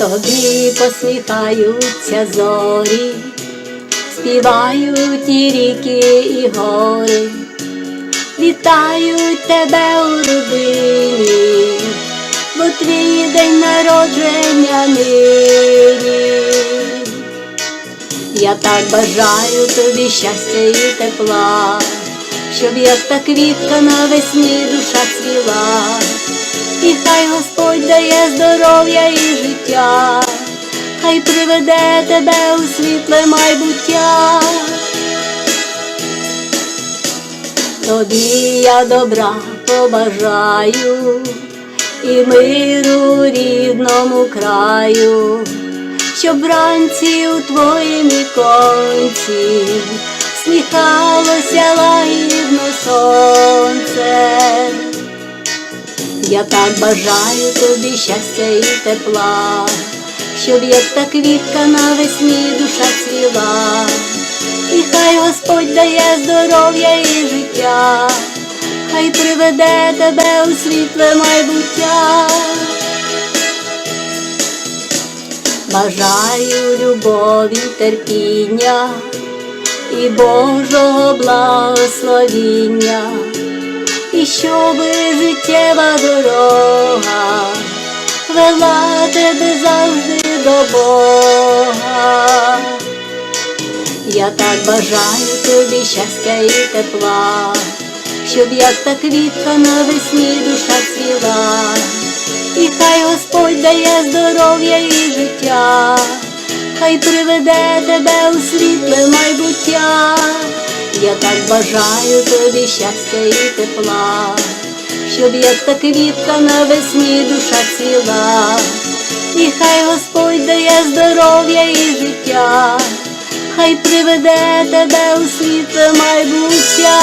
тобі посміхаються зорі, співають і ріки, і гори, вітають тебе у родині, бо твій день народження нині. Я так бажаю тобі щастя і тепла, щоб як та квітка навесні душа цвіла, і хай Господь дає здоров'я і життя, приведе тебе у світле майбуття. Тобі я добра побажаю і миру рідному краю, щоб вранці у твоїм віконці сміхалося лагідно сонце. Я так бажаю тобі щастя і тепла, щоб як та квітка навесні душа цвіла, і хай Господь дає здоров'я і життя, хай приведе тебе у світле майбуття. Бажаю любові, терпіння і Божого благословіння, і щоби життєва дорога вела тебе завжди до Бога. Я так бажаю тобі щастя і тепла, щоб як та квітка навесні душа цвіла, і хай Господь дає здоров'я і життя, хай приведе тебе у світле майбуття. Я так бажаю тобі щастя і тепла, щоб як та квітка навесні душа цвіла, і хай Господь дає здоров'я і життя, хай приведе тебе у світ майбуття.